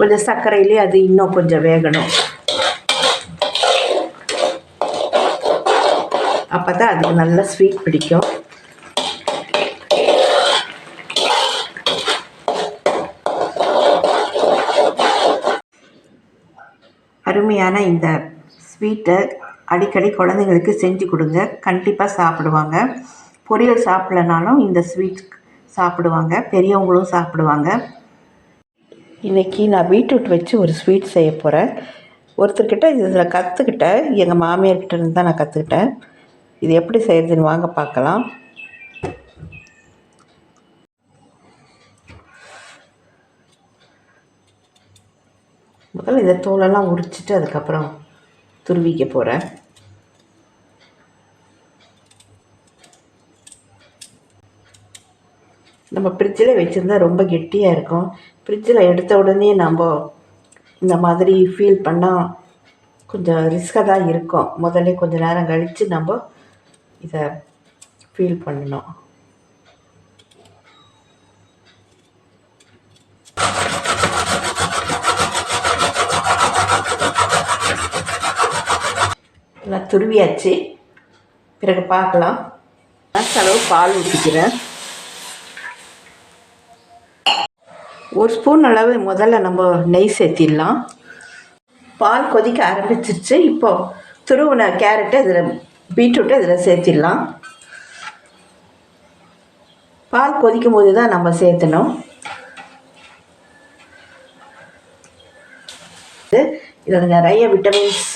கொஞ்சம் சர்க்கரையிலே அது இன்னும் கொஞ்சம் வேகணும். அப்போ தான் அதுக்கு நல்ல ஸ்வீட் பிடிக்கும். அருமையான இந்த ஸ்வீட்டை அடிக்கடி குழந்தைங்களுக்கு செஞ்சு கொடுங்க. கண்டிப்பாக சாப்பிடுவாங்க. பொரியல் சாப்பிட்லனாலும் இந்த ஸ்வீட் சாப்பிடுவாங்க. பெரியவங்களும் சாப்பிடுவாங்க. இன்றைக்கி நான் பீட்ரூட் வச்சு ஒரு ஸ்வீட் செய்ய போகிறேன் ஒருத்தர்கிட்ட இதில் கற்றுக்கிட்டேன் எங்கள் மாமியார்கிட்ட இருந்து தான் நான் கற்றுக்கிட்டேன் இது எப்படி செய்கிறதுன்னு வாங்க பார்க்கலாம். முதல்ல இதை தோலெல்லாம் உரிச்சிட்டு அதுக்கப்புறம் துருவிக்க போகிறேன் நம்ம ஃப்ரிட்ஜில் வச்சுருந்தா ரொம்ப கெட்டியாக இருக்கும். ஃப்ரிட்ஜில் எடுத்த உடனே நம்ம இந்த மாதிரி ஃபீல் பண்ணால் கொஞ்சம் ரிஸ்காக தான் இருக்கும். முதல்ல கொஞ்சம் நேரம் கழித்து நம்ம இதை ஃபீல் பண்ணணும். நல்லா துருவியாச்சு. பிறகு பார்க்கலாம். அளவு பால் ஊற்றிக்கிறேன் ஒரு ஸ்பூன் அளவு முதல்ல நம்ம நெய் சேர்த்திடலாம். பால் கொதிக்க ஆரம்பிச்சிருச்சு. இப்போ துருவின கேரட்டு இதில் பீட்ரூட்டை இதில் சேர்த்திடலாம். பால் கொதிக்கும் போது தான் நம்ம சேர்த்தணும். இதில் நிறைய விட்டமின்ஸ்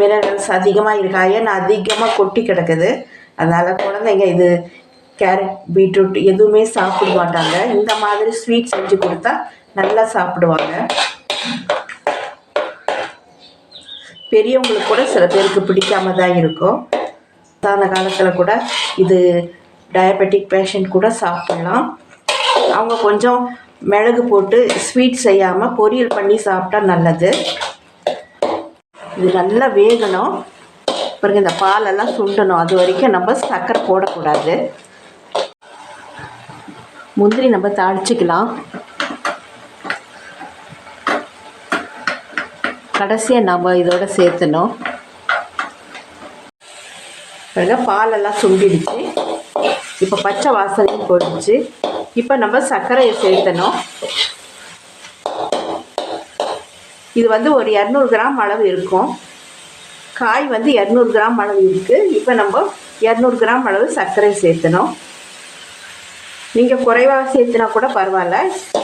மினரல்ஸ் அதிகமாக இருக்கா? அயன் அதிகமாக கொட்டி கிடக்குது. அதனால் குழந்தைங்க இது கேரட் பீட்ரூட் எதுவுமே சாப்பிட மாட்டாங்க. இந்த மாதிரி ஸ்வீட் செஞ்சு கொடுத்தா நல்லா சாப்பிடுவாங்க. பெரியவங்களுக்கு கூட சில பேருக்கு பிடிக்காம தான் இருக்கும். சாதாரண காலத்தில் கூட இது டயபெட்டிக் பேஷண்ட் கூட சாப்பிட்லாம். அவங்க கொஞ்சம் மிளகு போட்டு ஸ்வீட் செய்யாமல் பொரியல் பண்ணி சாப்பிட்டா நல்லது. இது நல்லா வேகணும். பிறகு இந்த பாலெல்லாம் சுண்டணும். அது வரைக்கும் நம்ம சக்கரை போடக்கூடாது. முந்திரி நம்ம தாளிச்சிக்கலாம். கடைசியாக நம்ம இதோட சேர்த்தணும். பிறகு பாலெல்லாம் சுண்டிடுச்சு. இப்போ பச்சை வாசனையும் போயிடுச்சு இப்போ நம்ம சர்க்கரையை சேர்த்தணும். இது வந்து ஒரு இரநூறு கிராம் அளவு இருக்கும். காய் வந்து இரநூறு கிராம் அளவு இருக்குது இப்போ நம்ம இரநூறு கிராம் அளவு சர்க்கரை சேர்த்தணும். நீங்கள் குறைவாக சேர்த்துனா கூட பரவாயில்ல.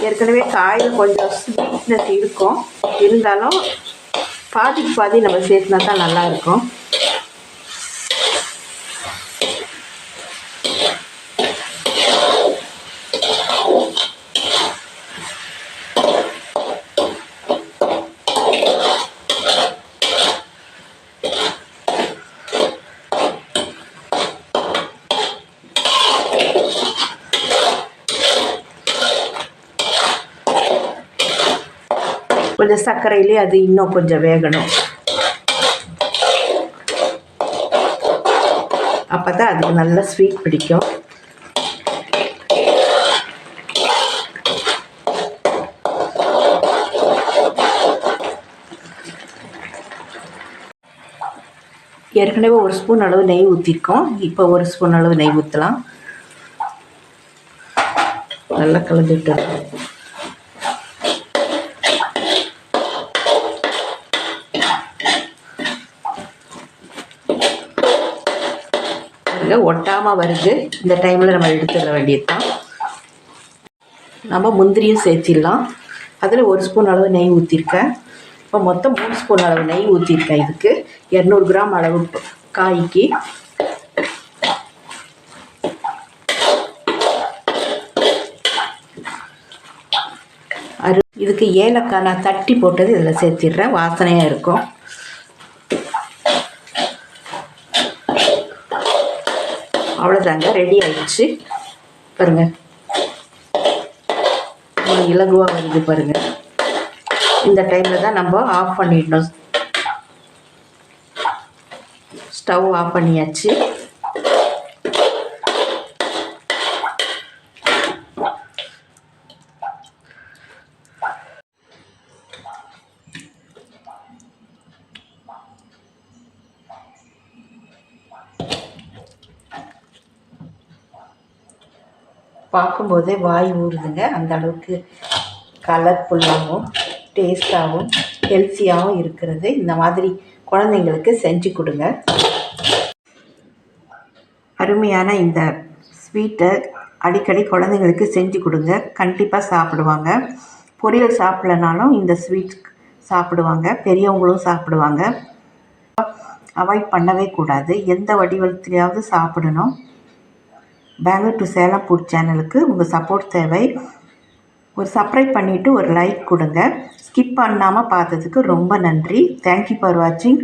ஏற்கனவே காயில் கொஞ்சம் ஸ்வீட்னஸ் இருக்கும். இருந்தாலும் பாதிக்கு பாதி நம்ம சேர்த்துனா தான் நல்லாயிருக்கும் கொஞ்சம் சர்க்கரையிலே அது இன்னும் கொஞ்சம் வேகணும். அப்போ தான் அதுக்கு நல்ல ஸ்வீட் பிடிக்கும். ஏற்கனவே ஒரு ஸ்பூன் அளவு நெய் ஊற்றிருக்கோம் இப்போ ஒரு ஸ்பூன் அளவு நெய் ஊற்றலாம் நல்லா கலந்துட்டு பாருங்க ஒட்டாமல் வருது இந்த டைமில் நம்ம எடுத்துட வேண்டியது தான் நம்ம முந்திரியும் சேர்த்திடலாம். அதில் ஒரு ஸ்பூன் அளவு நெய் ஊற்றிருக்கேன் இப்போ மொத்தம் மூணு ஸ்பூன் அளவு நெய் ஊற்றிருக்கேன் இதுக்கு. இரநூறு கிராம் அளவு காய்க்கு. அரு இதுக்கு ஏலக்காய் நான் தட்டி போட்டது இதில் சேர்த்திடுறேன். வாசனையாக இருக்கும். அவ்வளோதாங்க ரெடி ஆயிடுச்சு. பாருங்க. இலகுவாக வருது பாருங்க. இந்த டைமில் தான் நம்ம ஆஃப் பண்ணிடணும். ஸ்டவ் ஆஃப் பண்ணியாச்சு. பார்க்கும்போதே வாய் ஊறுதுங்க. அந்த அளவுக்கு கலர்ஃபுல்லாகவும் டேஸ்ட்டாகவும் ஹெல்த்தியாகவும் இருக்கிறது. இந்த மாதிரி குழந்தைங்களுக்கு செஞ்சு கொடுங்க. அருமையான இந்த ஸ்வீட்டை அடிக்கடி குழந்தைங்களுக்கு செஞ்சு கொடுங்க. கண்டிப்பாக சாப்பிடுவாங்க. பொரியல் சாப்பிட்லனாலும் இந்த ஸ்வீட் சாப்பிடுவாங்க. பெரியவங்களும் சாப்பிடுவாங்க. அவாய்ட் பண்ணவே கூடாது. எந்த வடிவத்திலையாவது சாப்பிடணும். பெங்களூர் டு சேலம் ஃபுட் சேனலுக்கு உங்கள் சப்போர்ட் தேவை. ஒரு சப்ஸ்கிரைப் பண்ணிவிட்டு ஒரு லைக் கொடுங்க. ஸ்கிப் பண்ணாமல் பார்த்ததுக்கு ரொம்ப நன்றி. தேங்க்யூ ஃபார் வாட்சிங்